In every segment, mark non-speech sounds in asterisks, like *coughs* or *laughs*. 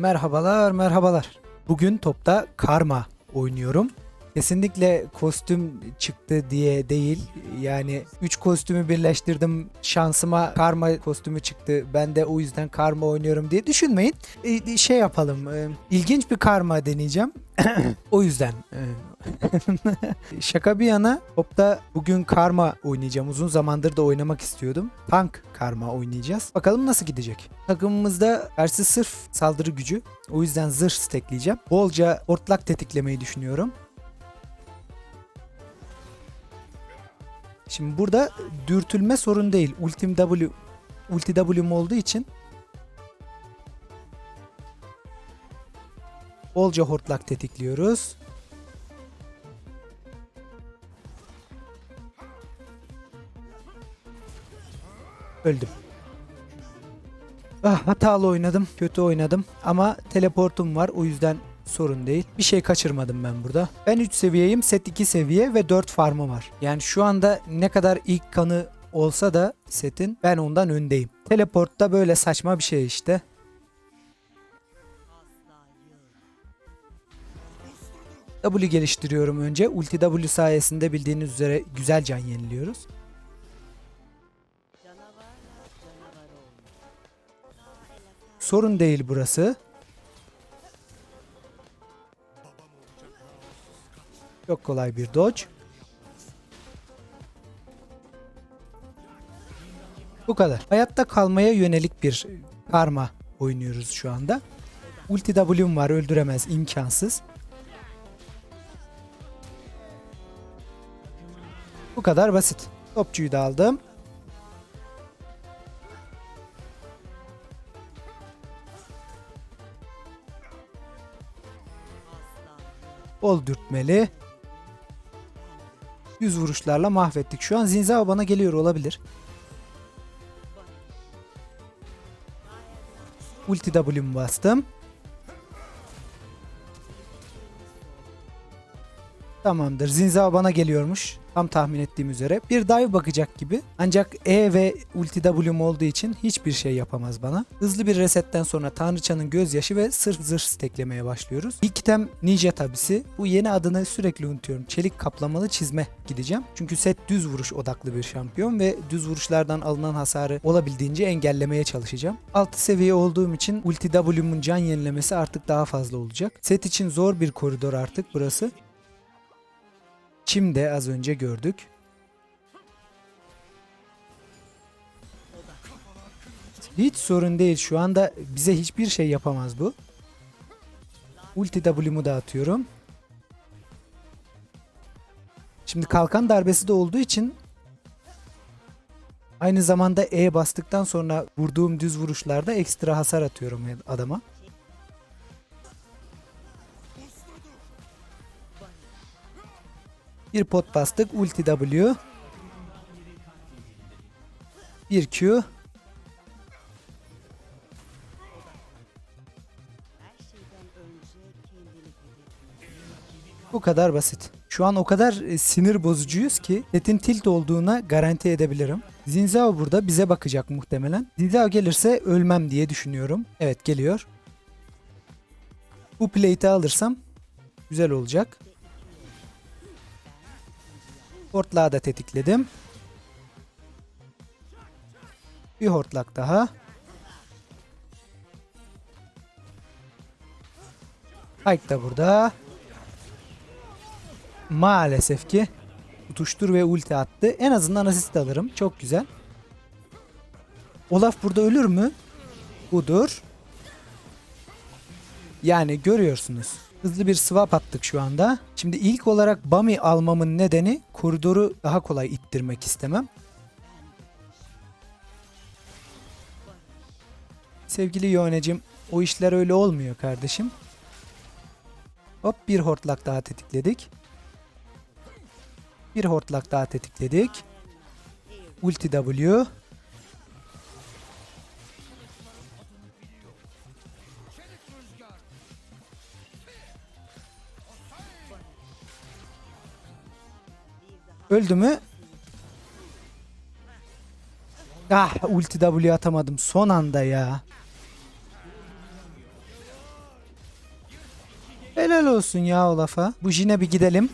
Merhabalar, merhabalar. Bugün topta Karma oynuyorum. Kesinlikle kostüm çıktı diye değil. Yani 3 kostümü birleştirdim. Şansıma Karma kostümü çıktı. Ben de o yüzden Karma oynuyorum diye düşünmeyin. Ee, şey yapalım. e, ilginç bir Karma deneyeceğim. *coughs* o yüzden. *laughs* Şaka bir yana topta bugün Karma oynayacağım. Uzun zamandır da oynamak istiyordum. Tank Karma oynayacağız. Bakalım nasıl gidecek. Takımımızda karşı sırf saldırı gücü. O yüzden zırh stackleyeceğim. Bolca ortlak tetiklemeyi düşünüyorum. Şimdi burada dürtülme sorun değil. Ultim W ulti W'm olduğu için bolca hortlak tetikliyoruz. Öldüm. Ah, hatalı oynadım, kötü oynadım ama teleportum var o yüzden sorun değil. Bir şey kaçırmadım ben burada. Ben 3 seviyeyim, set 2 seviye ve 4 farmı var. Yani şu anda ne kadar ilk kanı olsa da setin ben ondan öndeyim. Teleportta böyle saçma bir şey işte. W geliştiriyorum önce. Ulti W sayesinde bildiğiniz üzere güzel can yeniliyoruz. Sorun değil burası. Çok kolay bir dodge. Bu kadar. Hayatta kalmaya yönelik bir karma oynuyoruz şu anda. Ulti W'm var öldüremez imkansız. Bu kadar basit. Topçuyu da aldım. Bol dürtmeli. 100 vuruşlarla mahvettik. Şu an Zinzao bana geliyor olabilir. Ulti W'mu bastım. Tamamdır. Zinzao bana geliyormuş. Tam tahmin ettiğim üzere. Bir dive bakacak gibi. Ancak E ve ulti W'm olduğu için hiçbir şey yapamaz bana. Hızlı bir resetten sonra Tanrıçanın gözyaşı ve sırf zırh steklemeye başlıyoruz. İlk item Ninja tabisi. Bu yeni adını sürekli unutuyorum. Çelik kaplamalı çizme gideceğim. Çünkü set düz vuruş odaklı bir şampiyon ve düz vuruşlardan alınan hasarı olabildiğince engellemeye çalışacağım. 6 seviye olduğum için ulti W'mun can yenilemesi artık daha fazla olacak. Set için zor bir koridor artık burası. Çim'de az önce gördük. Hiç sorun değil. Şu anda bize hiçbir şey yapamaz bu. Ulti W'mu da atıyorum. Şimdi kalkan darbesi de olduğu için aynı zamanda E bastıktan sonra vurduğum düz vuruşlarda ekstra hasar atıyorum adama. Bir pot bastık. Ulti W. Bir Q. Bu kadar basit. Şu an o kadar e, sinir bozucuyuz ki setin tilt olduğuna garanti edebilirim. Zinzao burada bize bakacak muhtemelen. Zinzao gelirse ölmem diye düşünüyorum. Evet geliyor. Bu plate'i alırsam güzel olacak. Hortlağı da tetikledim. Bir hortlak daha. Pike da burada. Maalesef ki tutuştur ve ulti attı. En azından asist alırım. Çok güzel. Olaf burada ölür mü? Budur. Yani görüyorsunuz. Hızlı bir swap attık şu anda. Şimdi ilk olarak Bami almamın nedeni koridoru daha kolay ittirmek istemem. Sevgili Yonecim o işler öyle olmuyor kardeşim. Hop bir hortlak daha tetikledik. Bir hortlak daha tetikledik. Ulti W. Öldü mü? Ah ulti W atamadım son anda ya. Helal olsun ya Olaf'a. Bu Jin'e bir gidelim.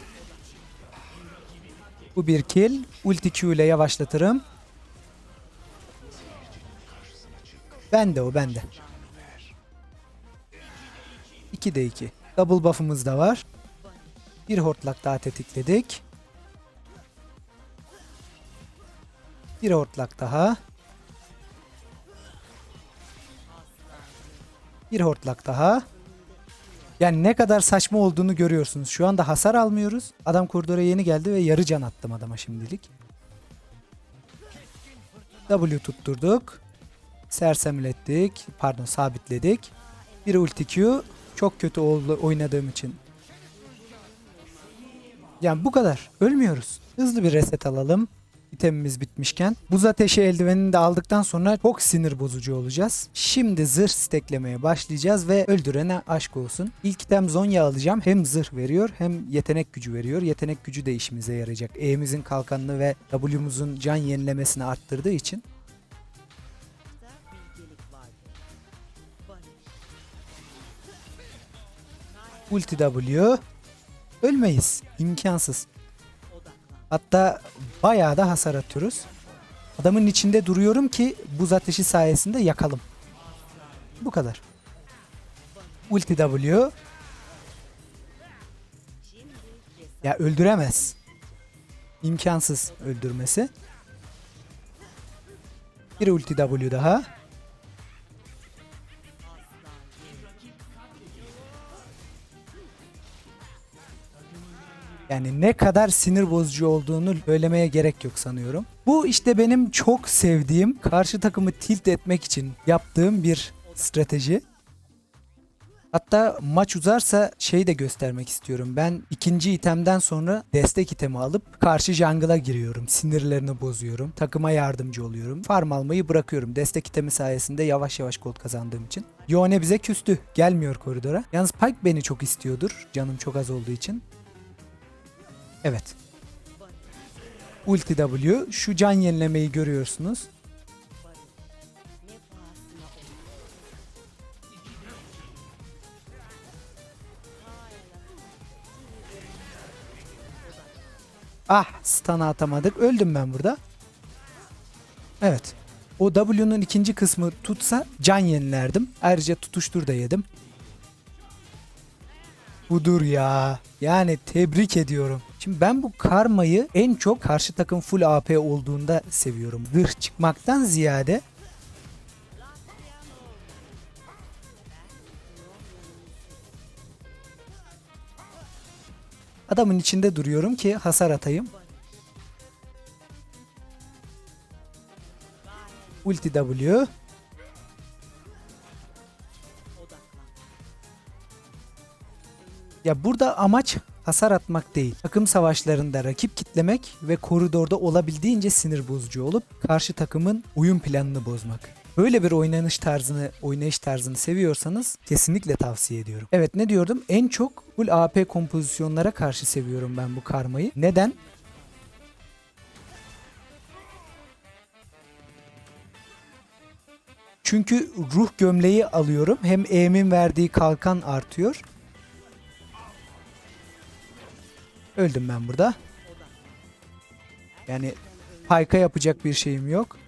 Bu bir kill. Ulti Q ile yavaşlatırım. Bende o bende. 2 de 2. Double buff'ımız da var. Bir hortlak daha tetikledik. Bir hortlak daha. Bir hortlak daha. Yani ne kadar saçma olduğunu görüyorsunuz. Şu anda hasar almıyoruz. Adam koridora yeni geldi ve yarı can attım adama şimdilik. W tutturduk. Sersemlettik. Pardon sabitledik. Bir ulti Q. Çok kötü oynadığım için. Yani bu kadar. Ölmüyoruz. Hızlı bir reset alalım. İtemimiz bitmişken. Buz ateşi eldivenini de aldıktan sonra çok sinir bozucu olacağız. Şimdi zırh steklemeye başlayacağız ve öldürene aşk olsun. İlk item Zonya alacağım. Hem zırh veriyor hem yetenek gücü veriyor. Yetenek gücü de işimize yarayacak. E'mizin kalkanını ve W'muzun can yenilemesini arttırdığı için. Ulti W. Ölmeyiz. İmkansız. Hatta bayağı da hasar atıyoruz. Adamın içinde duruyorum ki buz ateşi sayesinde yakalım. Bu kadar. Ulti W. Ya öldüremez. İmkansız öldürmesi. Bir ulti W daha. Yani ne kadar sinir bozucu olduğunu söylemeye gerek yok sanıyorum. Bu işte benim çok sevdiğim karşı takımı tilt etmek için yaptığım bir strateji. Hatta maç uzarsa şey de göstermek istiyorum. Ben ikinci itemden sonra destek itemi alıp karşı jungle'a giriyorum. Sinirlerini bozuyorum. Takıma yardımcı oluyorum. Farm almayı bırakıyorum. Destek itemi sayesinde yavaş yavaş gold kazandığım için. Yone bize küstü. Gelmiyor koridora. Yalnız Pyke beni çok istiyordur. Canım çok az olduğu için. Evet. Ulti W. Şu can yenilemeyi görüyorsunuz. Ah stun'ı atamadık. Öldüm ben burada. Evet. O W'nun ikinci kısmı tutsa can yenilerdim. Ayrıca tutuştur da yedim. Budur ya. Yani tebrik ediyorum. Şimdi ben bu karmayı en çok karşı takım full AP olduğunda seviyorum. Zırh çıkmaktan ziyade adamın içinde duruyorum ki hasar atayım. Ulti W. Ya burada amaç hasar atmak değil. Takım savaşlarında rakip kitlemek ve koridorda olabildiğince sinir bozucu olup karşı takımın oyun planını bozmak. Böyle bir oynanış tarzını, oynayış tarzını seviyorsanız kesinlikle tavsiye ediyorum. Evet ne diyordum? En çok full AP kompozisyonlara karşı seviyorum ben bu karmayı. Neden? Çünkü ruh gömleği alıyorum. Hem E'min verdiği kalkan artıyor. Öldüm ben burada. Yani Payka yapacak bir şeyim yok.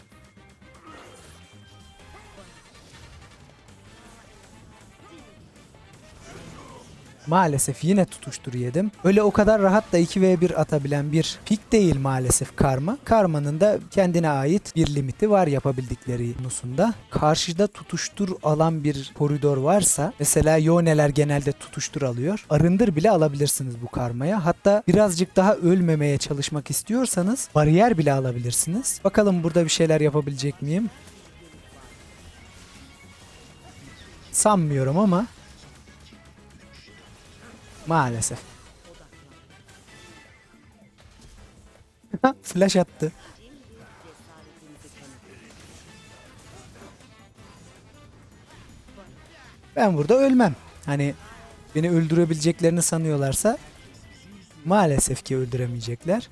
Maalesef yine tutuştur yedim. Öyle o kadar rahat da 2v1 atabilen bir pik değil maalesef Karma. Karma'nın da kendine ait bir limiti var yapabildikleri konusunda. Karşıda tutuştur alan bir koridor varsa mesela Yone'ler genelde tutuştur alıyor. Arındır bile alabilirsiniz bu Karma'ya. Hatta birazcık daha ölmemeye çalışmak istiyorsanız bariyer bile alabilirsiniz. Bakalım burada bir şeyler yapabilecek miyim? Sanmıyorum ama Maalesef. *laughs* Flash attı. Ben burada ölmem. Hani beni öldürebileceklerini sanıyorlarsa maalesef ki öldüremeyecekler.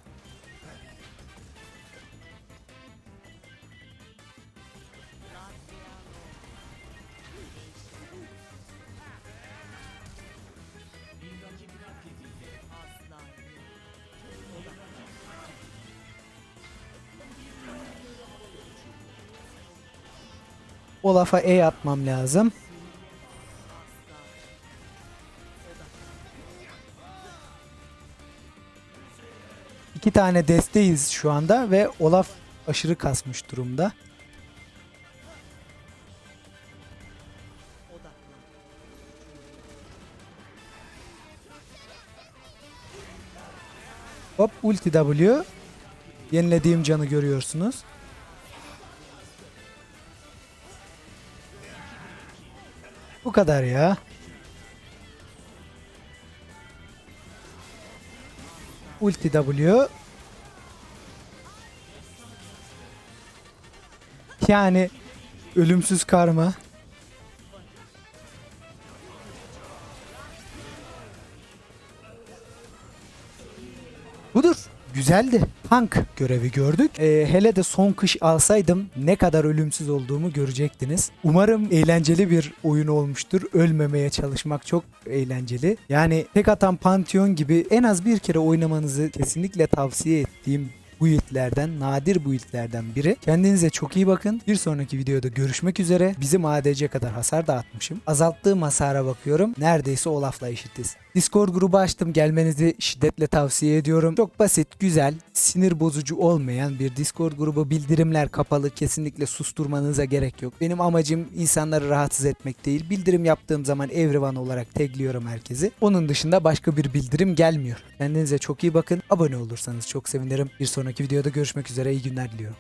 Olaf'a E atmam lazım. İki tane desteyiz şu anda ve Olaf aşırı kasmış durumda. Hop ulti W. Yenilediğim canı görüyorsunuz. Kadar ya. Ulti W. Yani ölümsüz karma. Budur. Güzeldi. Punk görevi gördük. Ee, hele de son kış alsaydım ne kadar ölümsüz olduğumu görecektiniz. Umarım eğlenceli bir oyun olmuştur. Ölmemeye çalışmak çok eğlenceli. Yani tek atan Pantheon gibi en az bir kere oynamanızı kesinlikle tavsiye ettiğim build'lerden, nadir build'lerden biri. Kendinize çok iyi bakın. Bir sonraki videoda görüşmek üzere. Bizim ADC kadar hasar dağıtmışım. Azalttığım hasara bakıyorum. Neredeyse Olaf'la eşitiz. Discord grubu açtım. Gelmenizi şiddetle tavsiye ediyorum. Çok basit, güzel, sinir bozucu olmayan bir Discord grubu. Bildirimler kapalı. Kesinlikle susturmanıza gerek yok. Benim amacım insanları rahatsız etmek değil. Bildirim yaptığım zaman everyone olarak tagliyorum herkesi. Onun dışında başka bir bildirim gelmiyor. Kendinize çok iyi bakın. Abone olursanız çok sevinirim. Bir sonraki videoda görüşmek üzere. İyi günler diliyorum.